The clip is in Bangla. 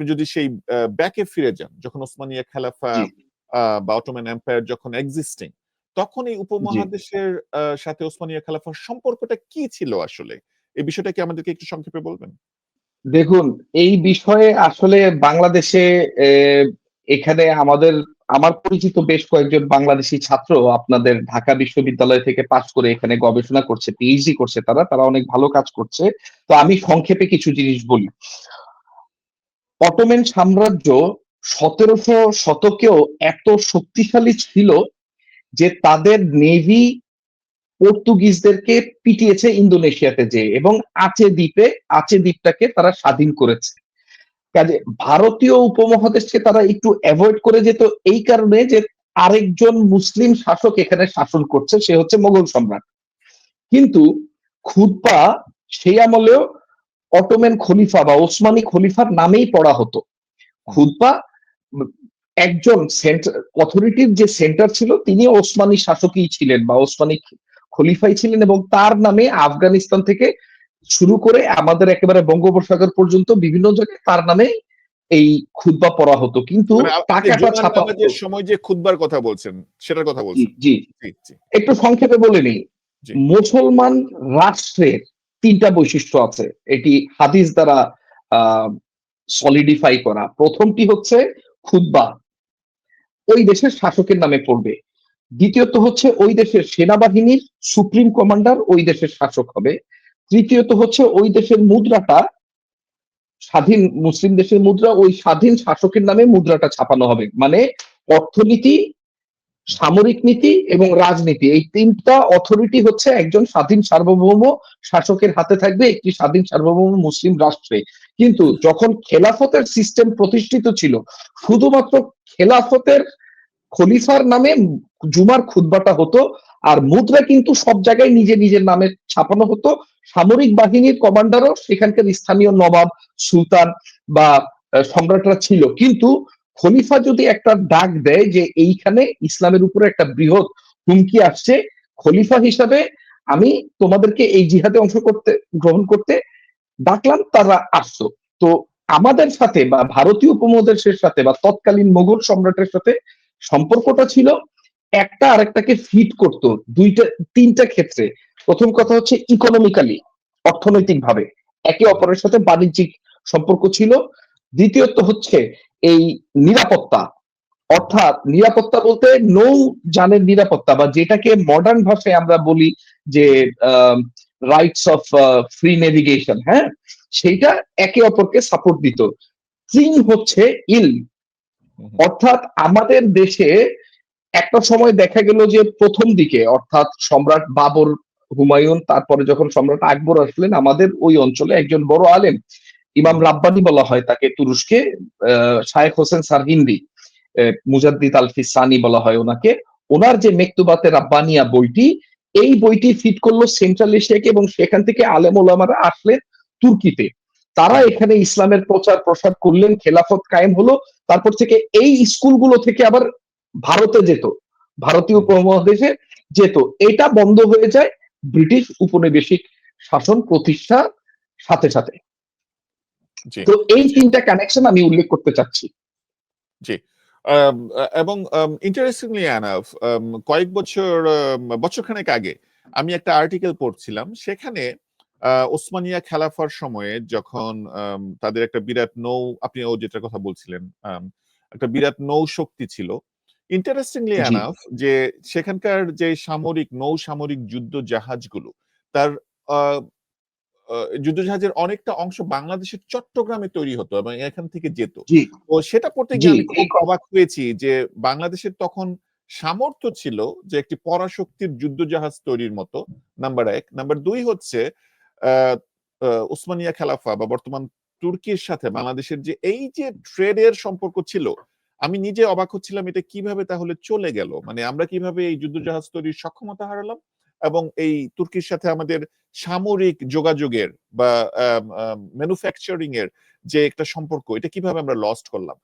আপনি যদি সেই ব্যাকে ফিরে যান যখন ওসমানিয়া খেলাফা বা অটোম্যান এম্পায়ার যখন এক্সিস্টিং তখন এই উপমহাদেশের সাথে ওসমানিয়া খেলাফার সম্পর্কটা কি ছিল আসলে? এই বিষয়টা কি আমাদেরকে একটু সংক্ষেপে বলবেন? দেখুন এই বিষয়ে আসলে বাংলাদেশে এখানে আমাদের আমার পরিচিত বেশ কয়েকজন বাংলাদেশি ছাত্র আপনাদের ঢাকা বিশ্ববিদ্যালয় থেকে পাশ করে এখানে গবেষণা করছে পিএইচডি করছে তারা তারা অনেক ভালো কাজ করছে। তো আমি সংক্ষেপে কিছু জিনিস বলি। অটোমেন সাম্রাজ্য সতেরোশো শতকেও এত শক্তিশালী ছিল যে তাদের নেভি পর্তুগিজদেরকে পিটিয়েছে ইন্দোনেশিয়াতে যে এবং আচে দ্বীপে, আচে দ্বীপটাকে তারা স্বাধীন করেছে। কাজে ভারতীয় উপমহাদেশকে তারা একটু অ্যাভয়েড করে যেত এই কারণে যে আরেকজন মুসলিম শাসক এখানে শাসন করছে, সে হচ্ছে মোগল সম্রাট। কিন্তু খুদ্া সেই আমলেও অটোমেন খলিফা বা ওসমানী খলিফার নামেই পড়া হতো। খুদ্া একজন অথরিটির যে সেন্টার ছিল তিনি ওসমানী শাসকই ছিলেন বা ওসমানী খলিফাই ছিলেন এবং তার নামে আফগানিস্তান থেকে শুরু করে আমাদের একেবারে বঙ্গোপসাগর পর্যন্ত বিভিন্ন জায়গায় তার নামে এই খুদ্া পড়া হতো। কিন্তু মানে টাকাটা ছাপা সময় যে খুতবার কথা বলছেন সেটার কথা বলছেন। জি। একটু সংক্ষেপে বলে নিই। মুসলমান রাষ্ট্রের তিনটা বৈশিষ্ট্য আছে। এটি হাদিস দ্বারা সলিডিফাই করা। প্রথমটি হচ্ছে খুদ্া ওই দেশের শাসকের নামে পড়বে। দ্বিতীয়ত হচ্ছে ওই দেশের সেনাবাহিনীর সুপ্রিম কমান্ডার ওই দেশের শাসক হবে। তৃতীয়ত হচ্ছে ওই দেশের মুদ্রাটা, স্বাধীন মুসলিম দেশের মুদ্রা, ওই স্বাধীন শাসকের নামে মুদ্রাটা ছাপানো হবে। মানে অর্থনীতি সামরিক নীতি এবং রাজনীতি। এই তিনটা অথরিটি হচ্ছে একজন স্বাধীন সার্বভৌম শাসকের হাতে থাকবে, একটি স্বাধীন সার্বভৌম মুসলিম রাষ্ট্রে। কিন্তু যখন খেলাফতের সিস্টেম প্রতিষ্ঠিত ছিল, শুধুমাত্র খেলাফতের খলিফার নামে জুমার খুদ্বাটা হতো, আর মুদ্রা কিন্তু সব জায়গায় নিজে নিজের নামে ছাপানো হতো। সামরিক বাহিনীর কমান্ডারও সেখানকার স্থানীয় নবাব, সুলতান বা সম্রাটরা ছিল। কিন্তু খলিফা যদি একটা ডাক দেয় যে এইখানে ইসলামের উপরে একটা বৃহৎ হুমকি আসছে, খলিফা হিসাবে আমি তোমাদেরকে এই জিহাদে অংশ করতে, গ্রহণ করতে ডাকলাম, তারা আসতো তো আমাদের সাথে বা ভারতীয় উপমহাদেশের সাথে বা তৎকালীন মোগল সম্রাটের সাথে সম্পর্কটা ছিল একটা আরেকটাকে ফিট করতো দুইটা, তিনটা ক্ষেত্রে। প্রথম কথা হচ্ছে ইকোনমিক্যালি অর্থনৈতিক ভাবে একে অপরের সাথে বাণিজ্যিক সম্পর্ক ছিল। দ্বিতীয়ত হচ্ছে এই নিরাপত্তা, অর্থাৎ নিরাপত্তা বলতে নৌ যানের নিরাপত্তা বা যেটাকে মডার্ন ভাষায় আমরা বলি যে রাইটস অফ ফ্রি নেভিগেশন হ্যাঁ? সেইটা একে অপরকে সাপোর্ট দিত। চীন হচ্ছে ইল। অর্থাৎ আমাদের দেশে একটা সময় দেখা গেল যে প্রথম দিকে, অর্থাৎ সম্রাট বাবর হুমায়ুন, তারপরে যখন সম্রাট আকবর আসলেন, আমাদের ওই অঞ্চলে একজন বড় আলেম ইমাম রাব্বানি বলা হয় তাকে তুরস্কে শায়েখ হোসেন সারহিন্দি মুজাদ্দিদ আল ফিসানি বলা হয় ওনাকে। ওনার যে মেকতুবাতে রাব্বানিয়া বইটি, এই বইটি ফিট করল সেন্ট্রাল এশিয়াকে এবং সেখান থেকে আলেম ওলামারা আসলেন তুর্কিতে। তারা এখানে ইসলামের প্রচার প্রসার করলেন, খেলাফত কায়েম হলো, তারপর থেকে এই স্কুলগুলো থেকে আবার ভারতে যেত, ভারতীয় উপমহাদেশে যেত। এটা বন্ধ হয়ে যায় ব্রিটিশ উপনিবেশিক শাসন প্রতিষ্ঠা সাথে সাথে। তো এই তিনটা কানেকশন আমি উল্লেখ করতে চাচ্ছি। আম, এবং ইন্টারেস্টিংলি অ্যানাফ কয়েক বছর বছরখানেক আগে আমি একটা আর্টিকেল পড়ছিলাম। সেখানে ওসমানিয়া খেলাফার সময়ে যখন তাদের একটা বিরাট নৌ আপনি ও যেটার কথা বলছিলেন একটা বিরাট নৌ শক্তি ছিল। ইন্টারেস্টিংলি জি। অ্যানাফ যে সেখানকার যে সামরিক নৌ সামরিক যুদ্ধ জাহাজগুলো তার আহ, আহ, যুদ্ধ জাহাজের অনেকটা অংশ বাংলাদেশের চট্টগ্রামে তৈরি হতো এবং এখান থেকে যেত। তো সেটা পড়তে গিয়ে আমি খুব অবাক হয়েছি যে বাংলাদেশের তখন সামর্থ্য ছিল যে একটি পরাশক্তির যুদ্ধ জাহাজ তৈরির মতো নাম্বার এক। নাম্বার দুই হচ্ছে উসমানিয়া খেলাফা বা বর্তমান তুর্কির সাথে বাংলাদেশের যে এই যে ট্রেডের সম্পর্ক ছিল আমি নিজে অবাক হচ্ছিলাম এটা কীভাবে তাহলে চলে গেল? মানে আমরা কীভাবে এই যুদ্ধজাহাজ তৈরির সক্ষমতা হারালাম? এবং এই তুর্কির সাথে আমাদের সামরিক যোগাযোগের বা ম্যানুফ্যাকচারিং এর যে একটা সম্পর্ক, এটা কীভাবে আমরা লস্ট করলাম?